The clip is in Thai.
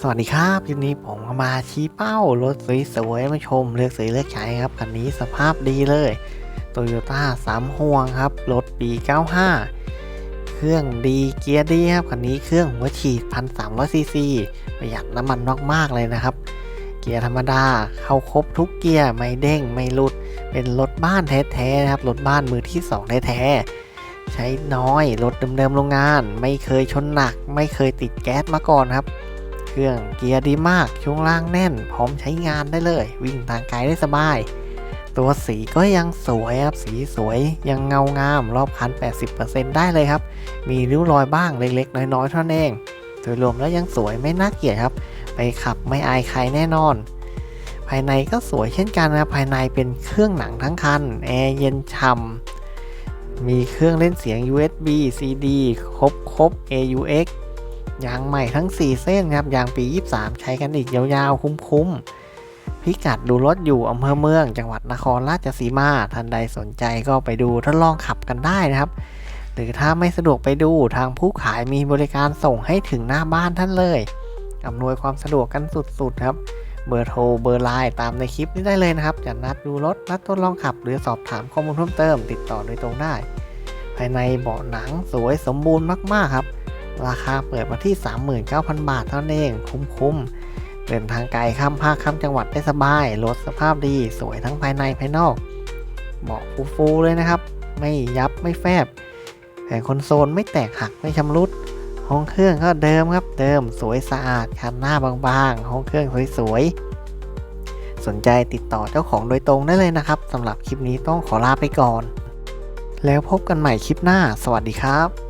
สวัสดีครับคลิปนี้ผมมาชี้เป้ารถสวยๆมาชม เลือกซื้อเลือกใช้ครับคันนี้สภาพดีเลย Toyota สามห่วงครับ รถปี 95 เครื่องดีเกียร์ดีครับคันนี้เครื่องหัวฉีด 1,300ซีซีประหยัดน้ำมันมากๆเลยนะครับ เกียร์ธรรมดาเข้าครบทุกเกียร์ไม่เด้งไม่หลุด เป็นรถบ้านแท้ๆนะครับรถบ้านมือที่ 2 แท้ๆใช้น้อยรถเดิมๆโรงงาน ไม่เคยชนหนัก ไม่เคยติดแก๊สมาก่อนครับ รื่องเกียร์ดีมากช่วงล่างแน่น พร้อมใช้งานได้เลย วิ่งทางไกลได้สบาย ตัวสีก็ยังสวยครับ สีสวยยังเงางามรอบคัน 80%ได้เลยครับ มีริ้วรอยบ้างเล็กๆ น้อยๆเท่านั้นเอง โดยรวมแล้วยังสวยไม่น่าเกลียดครับ ไปขับไม่อายใครแน่นอนภายในก็สวยเช่นกันนะครับภายในเป็นเครื่องหนังทั้งคัน แอร์เย็นฉ่ำมีเครื่องเล่นเสียง USB CD ครบครบ AUX ยางใหม่ทั้ง 4 เส้นครับ ยางปี 23 ใช้กันอีกยาวๆ คุ้มๆ พิกัดดูรถอยู่อำเภอเมือง จังหวัดนครราชสีมา ท่านใดสนใจก็ไปดูทดลองขับกันได้นะครับ หรือถ้าไม่สะดวกไปดูทางผู้ขายมีบริการส่งให้ถึงหน้าบ้านท่านเลย อำนวยความสะดวกกันสุดๆครับเบอร์โทรเบอร์ไลน์ตามในคลิปนี้ได้เลยนะครับจะนัดดูรถ นัดทดลองขับ หรือสอบถามข้อมูลเพิ่มเติม ติดต่อโดยตรงได้ ภายในเบาะหนังสวยสมบูรณ์มาก ๆ ครับ ราคาเปิดมาที่ 39,000 บาทเท่านั้นเอง คุ้มๆ เดินทางไกลข้ามภาคข้ามจังหวัดได้สบาย รถสภาพดี สวยทั้งภายในภายนอก เบาะฟูๆเลยนะครับ ไม่ยับไม่แฟบ แผงคอนโซลไม่แตกหักไม่ชำรุด ห้องเครื่องก็เดิมครับ เดิมสวยสะอาดคันหน้าบางๆ ห้องเครื่องสวยๆ สนใจติดต่อเจ้าของโดยตรงได้เลยนะครับสำหรับคลิปนี้ต้องขอลาไปก่อน แล้วพบกันใหม่คลิปหน้า สวัสดีครับ